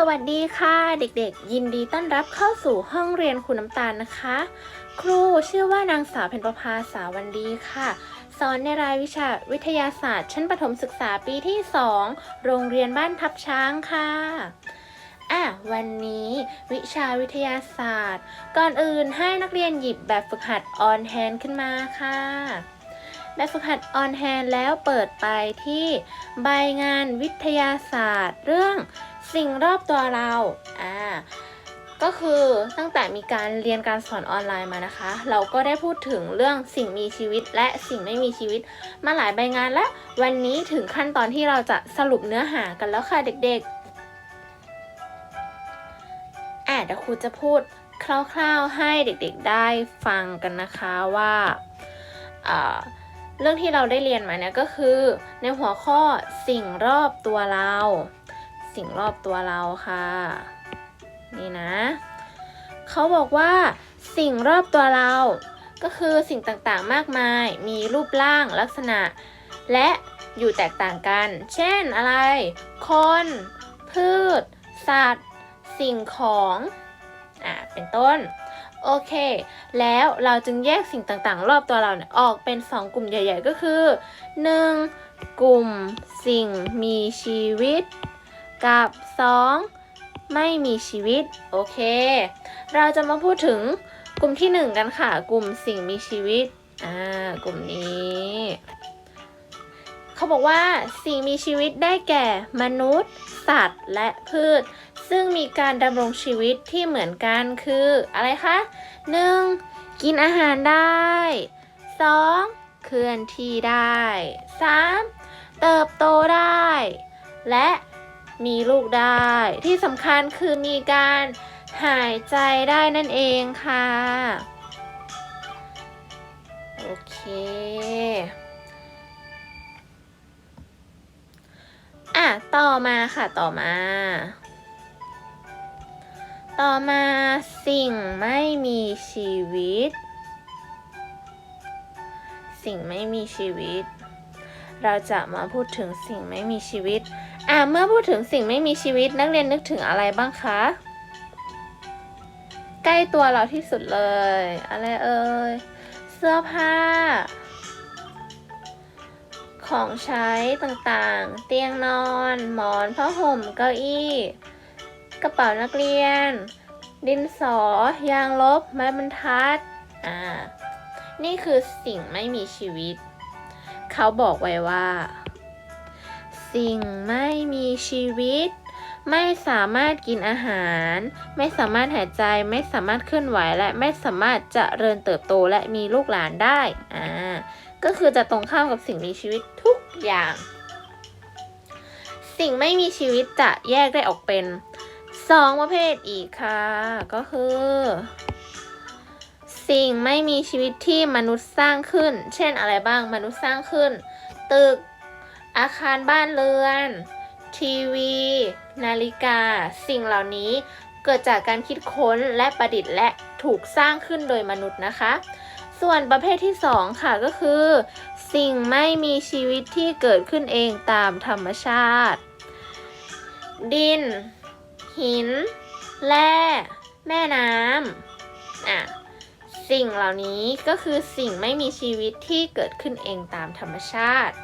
สวัสดีค่ะ เด็กๆ ยินดีต้อนรับเข้าสู่ห้องเรียนคุณน้ำตาลนะคะ ครูชื่อว่านางสาวเพ็ญประภาสาวันดีค่ะ สอนในรายวิชาวิทยาศาสตร์ ชั้นประถมศึกษาปีที่ 2 โรงเรียนบ้านทับช้างค่ะอะวันนี้วิชาวิทยาศาสตร์ ก่อนอื่นให้นักเรียนหยิบแบบฝึกหัดออนแฮนขึ้นมาค่ะแบบฝึกหัดออนแฮนแล้วเปิดไปที่ใบงานวิทยาศาสตร์ เรื่อง สิ่งรอบตัวเราอ่าก็คือตั้งแต่มีการเรียนการสอนออนไลน์มานะคะ เราก็ได้พูดถึงเรื่องสิ่งมีชีวิตและสิ่งไม่มีชีวิต มาหลายใบงานและวันนี้ถึงขั้นตอนที่เราจะสรุปเนื้อหากันแล้วค่ะเด็กๆอะเดี๋ยวครูจะพูดคร่าวๆให้เด็กๆได้ฟังกันนะคะว่าอ่าเรื่องที่เราได้เรียนมาเนี่ยก็คือ ในหัวข้อสิ่งรอบตัวเรา สิ่งรอบตัวเราค่ะ นี่นะ เขาบอกว่า สิ่งรอบตัวเรา ก็คือสิ่งต่างๆมากมาย มีรูปร่างลักษณะ และอยู่แตกต่างกัน เช่นอะไร คน พืช สัตว์ สิ่งของ อ่า เป็นต้น โอเค แล้วเราจึงแยกสิ่งต่างๆ รอบตัวเราเนี่ยออกเป็น 2 กลุ่มใหญ่ ๆ ก็คือ 1. กลุ่มสิ่งมีชีวิต กับ 2. ไม่มีชีวิต โอเค เราจะมาพูดถึงกลุ่มที่ 1 กันค่ะ กลุ่มสิ่งมีชีวิต อ่า กลุ่มนี้ เขาบอกว่าสิ่งมีชีวิตได้แก่มนุษย์ สัตว์ และพืช ซึ่งมีการดำรงชีวิตที่เหมือนกันคือ อะไรคะ 1. กินอาหารได้ 2. เคลื่อนที่ได้ 3. เติบโตได้ และ มีลูกได้ ที่สำคัญคือมีการหายใจได้นั่นเองค่ะ โอเคอะต่อมาค่ะต่อมา ต่อมาสิ่งไม่มีชีวิต สิ่งไม่มีชีวิต เราจะมาพูดถึงสิ่งไม่มีชีวิต อะเมื่อพูดถึงสิ่งไม่มีชีวิตนักเรียนนึกถึงอะไรบ้างคะ ใกล้ตัวเราที่สุดเลย อะไรเอ่ย เสื้อผ้า ของใช้ต่างๆ เตียงนอน หมอนผ้าห่ม เก้าอี้ กระเป๋านักเรียน ดินสอ ยางลบ ไม้บรรทัด อ่า นี่คือสิ่งไม่มีชีวิต เขาบอกไว้ว่า สิ่งไม่มีชีวิต ไม่สามารถกินอาหาร ไม่สามารถหายใจ ไม่สามารถเคลื่อนไหว และไม่สามารถจเจริญเติบโตและมีลูกหลานได้ อ่า ก็คือจะตรงข้ามกับสิ่งมีชีวิตทุกอย่าง สิ่งไม่มีชีวิตจะแยกได้ออกเป็นสองประเภทอีกค่ะ ก็คือ สิ่งไม่มีชีวิตที่มนุษย์สร้างขึ้น เช่นอะไรบ้างมนุษย์สร้างขึ้น ตึก อาคารบ้านเรือน ทีวี นาฬิกา สิ่งเหล่านี้เกิดจากการคิดค้นและประดิษฐ์และถูกสร้างขึ้นโดยมนุษย์นะคะ ส่วนประเภทที่ 2 ค่ะก็คือ สิ่งไม่มีชีวิตที่เกิดขึ้นเองตามธรรมชาติ ดิน หิน แร่ แม่น้ำอะสิ่งเหล่านี้ก็คือสิ่งไม่มีชีวิตที่เกิดขึ้นเองตามธรรมชาติ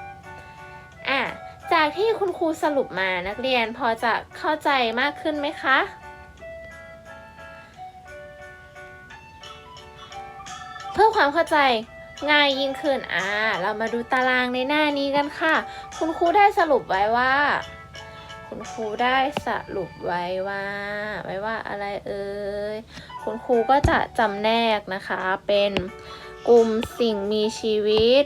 จากที่คุณครูสรุปมานักเรียนพอจะเข้าใจมากขึ้นไหมคะ เพื่อความเข้าใจง่ายยิ่งขึ้น อ่า เรามาดูตารางในหน้านี้กันค่ะ คุณครูได้สรุปไว้ว่า คุณครูได้สรุปไว้ว่า ไว้ว่าอะไรเอ่ย คุณครูก็จะจำแนกนะคะ เป็นกลุ่มสิ่งมีชีวิต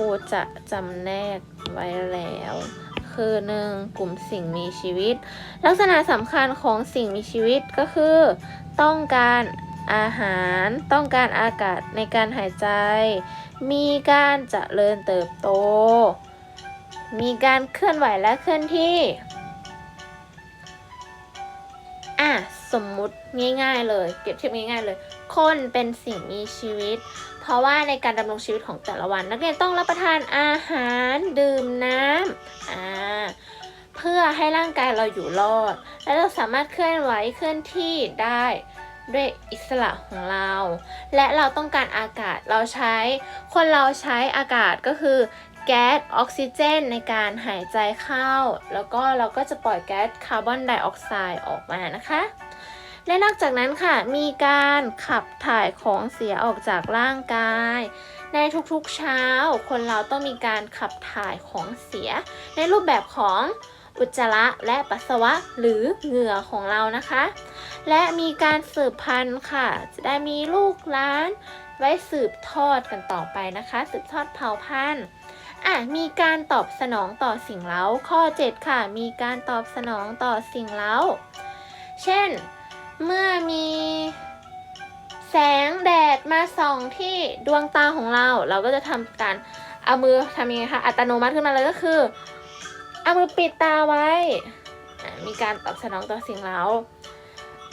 รูจะจำแนกไว้แล้ว คือหนึ่งกลุ่มสิ่งมีชีวิต ลักษณะสำคัญของสิ่งมีชีวิตก็คือ ต้องการอาหารต้องการอากาศในการหายใจ มีการเจริญเติบโต มีการเคลื่อนไหวและเคลื่อนที่อะสมมุติง่ายๆเลย เปรียบเทียบง่ายๆเลย คนเป็นสิ่งมีชีวิต เพราะว่าในการดำรงชีวิตของแต่ละวัน นักเรียนต้องรับประทานอาหารดื่มน้ำอ่าเพื่อให้ร่างกายเราอยู่รอด และเราสามารถเคลื่อนไหวเคลื่อนที่ได้ด้วยอิสระของเรา และเราต้องการอากาศเราใช้ คนเราใช้อากาศก็คือแก๊สออกซิเจนในการหายใจเข้า แล้วก็เราก็จะปล่อยแก๊สคาร์บอนไดออกไซด์ออกมานะคะ และนอกจากนั้นค่ะมีการขับถ่ายของเสียออกจากร่างกาย ในทุกๆเช้า คนเราต้องมีการขับถ่ายของเสีย ในรูปแบบของอุจจาระและปัสสาวะหรือเหงื่อของเรานะคะ และมีการสืบพันธุ์ค่ะ จะได้มีลูกหล้าน ไว้สืบทอดกันต่อไปนะคะ สืบทอดเผ่าพันธุ์อะมีการตอบสนองต่อสิ่งเล้าข้อ 7 ค่ะ มีการตอบสนองต่อสิ่งเล้า เช่น เมื่อมีแสงแดดมาส่องที่ดวงตาของเรา เราก็จะทำการเอามือทำยังไงคะอัตโนมัติขึ้นมาเลยก็คือ เอามือปิดตาไว้ มีการตอบสนองต่อสิ่งเล้า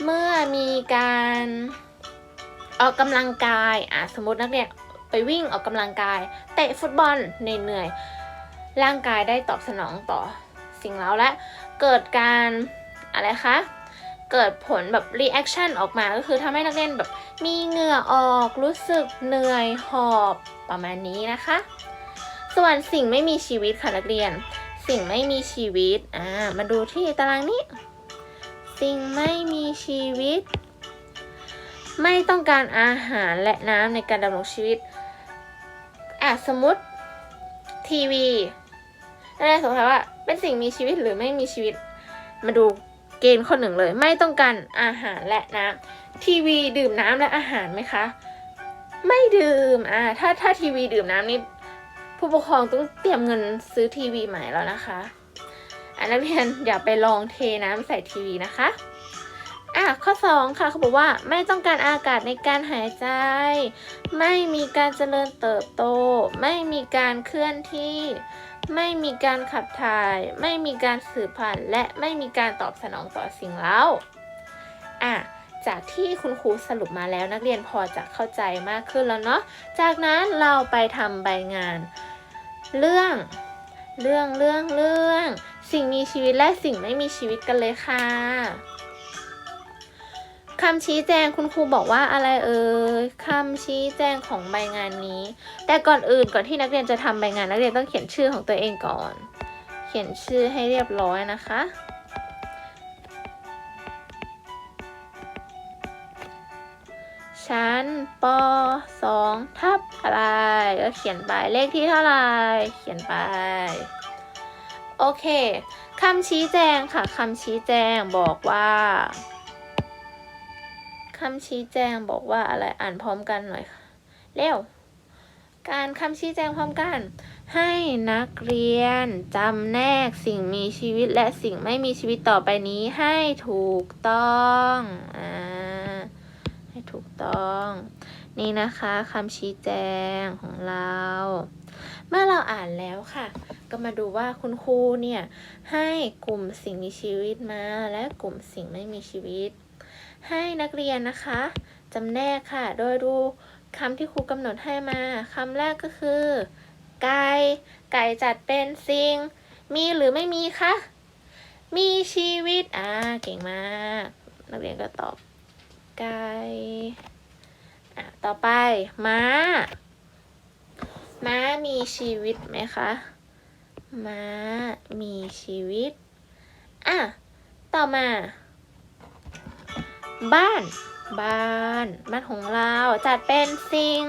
เมื่อมีการออกกำลังกายอะสมมตินักเรียนไปวิ่งออกกำลังกาย เตะฟุตบอลเหนื่อยๆร่างกายได้ตอบสนองต่อสิ่งเล้าและเกิดการอะไรคะ เกิดผลแบบ reaction ออกมาก็คือทำให้นักเรียนแบบมีเหงื่อออกรู้สึกเหนื่อยหอบประมาณนี้นะคะ ส่วนสิ่งไม่มีชีวิตค่ะนักเรียน สิ่งไม่มีชีวิตอ่ามาดูที่ตารางนี้ สิ่งไม่มีชีวิต ไม่ต้องการอาหารและน้ำในการดำรงชีวิตอะสมมติทีวีนักเรียนสงสัยว่าเป็นสิ่งมีชีวิตหรือไม่มีชีวิตมาดู เกณฑ์ข้อหนึ่งเลย ไม่ต้องการอาหารและน้ำทีวีดื่มน้ำและอาหารไหมคะ ไม่ดื่มอ่าถ้าถ้าทีวีดื่มน้ำนี่ผู้ปกครองต้องเตรียมเงินซื้อทีวีใหม่แล้วนะคะอันนักเรียนอย่าไปลองเทน้ำใส่ทีวีนะคะอะข้อ 2 ค่ะเขาบอกว่าไม่ต้องการอากาศในการหายใจ ไม่มีการเจริญเติบโต ไม่มีการเคลื่อนที่ ไม่มีการขับถ่าย ไม่มีการสืบพันธุ์และไม่มีการตอบสนองต่อสิ่งเล้าอะจากที่คุณครูสรุปมาแล้วนักเรียนพอจะเข้าใจมากขึ้นแล้วเนาะ จากนั้นเราไปทำใบงาน เรื่อง เรื่องเรื่องเรื่อง สิ่งมีชีวิตและสิ่งไม่มีชีวิตกันเลยค่ะ คำชี้แจงคุณครูบอกว่าอะไรเอ่ยคำชี้แจงของใบงานนี้ แต่ก่อนอื่นก่อนที่นักเรียนจะทำใบงานนักเรียนต้องเขียนชื่อของตัวเองก่อน เขียนชื่อให้เรียบร้อยนะคะ ชั้นป2ทับอะไรก็เขียนไปเลขที่เท่าไหร่เขียนไป โอเคคำชี้แจงค่ะคำชี้แจงบอกว่า คำชี้แจงบอกว่าอะไรอ่านพร้อมกันหน่อยค่ะเร็วการคำชี้แจงพร้อมกัน ให้นักเรียนจำแนกสิ่งมีชีวิตและสิ่งไม่มีชีวิตต่อไปนี้ให้ถูกต้องอ่าให้ถูกต้อง นี่นะคะคำชี้แจงของเรา เมื่อเราอ่านแล้วค่ะ ก็มาดูว่าคุณครูเนี่ยให้กลุ่มสิ่งมีชีวิตมาและกลุ่มสิ่งไม่มีชีวิต ให้นักเรียนนะคะจำแนกค่ะ โดยดูคำที่ครูกำหนดให้มาคำแรกก็คือ ไก่ ไก่จัดเป็นสิ่ง มีหรือไม่มีคะ มีชีวิต อ่า เก่งมาก นักเรียนก็ตอบ ไก่อะต่อไป ม้า ม้ามีชีวิตไหมคะ ม้ามีชีวิต อะ ต่อมา บ้าน บ้าน บ้านของเราจัดเป็นสิ่ง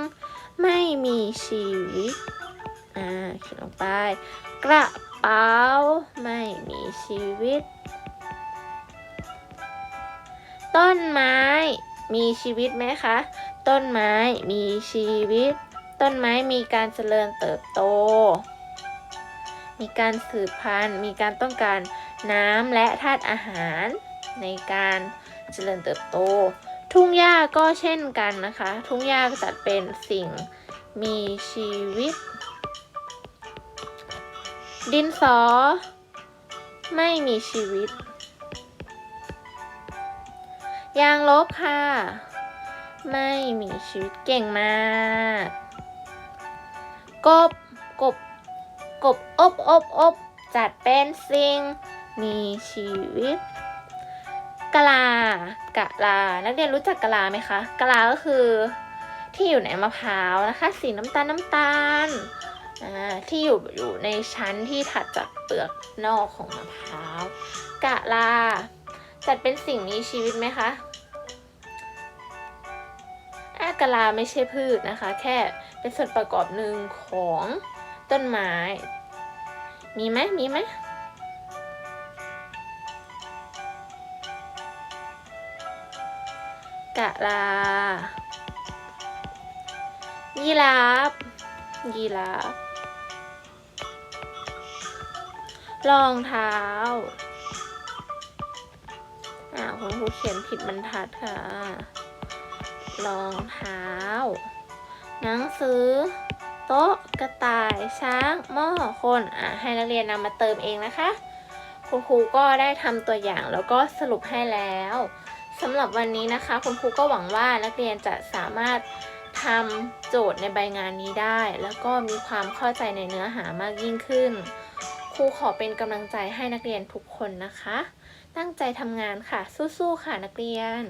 ไม่มีชีวิต อ่าเขียนลงไป กระเป๋าไม่มีชีวิต ต้นไม้ มีชีวิตไหมคะ ต้นไม้มีชีวิต ต้นไม้มีการเจริญเติบโต มีการสืบพันธุ์ มีการต้องการน้ำและธาตุอาหารในการเจริญเติบโต ทุ่งหญ้าก็เช่นกันนะคะ ทุ่งหญ้าจัดเป็นสิ่งมีชีวิต ดินสอ ไม่มีชีวิต ยางลบค่ะ ไม่มีชีวิตเก่งมาก กบ กบ กบ อบ อบ อบ จัดเป็นสิ่งมีชีวิต กะลากะลา นักเรียนรู้จักกะลาไหมคะ กะลาก็คือที่อยู่ในมะพร้าวนะคะ สีน้ำตาลน้ำตาลอ่าที่อยู่อยู่ในชั้นที่ถัดจากเปลือกนอกของมะพร้าว กะลา จัดเป็นสิ่งมีชีวิตไหมคะอากะลาไม่ใช่พืชนะคะ แค่เป็นส่วนประกอบหนึ่งของต้นไม้ มีไหมมีไหม กะลา ยีราฟ ยีราฟ รองเท้า อ่าคุณครูเขียนผิดบรรทัดค่ะ รองเท้า หนังสือ โต๊ะ กระต่าย ช้าง หม้อ คน อ่าให้นักเรียนนำมาเติมเองนะคะ คุณครูก็ได้ทำตัวอย่างแล้วก็สรุปให้แล้ว สำหรับวันนี้นะคะคุณครูก็หวังว่านักเรียนจะสามารถทำโจทย์ในใบงานนี้ได้ แล้วก็มีความเข้าใจในเนื้อหามากยิ่งขึ้น ครูขอเป็นกำลังใจให้นักเรียนทุกคนนะคะ ตั้งใจทำงานค่ะ สู้ๆค่ะนักเรียน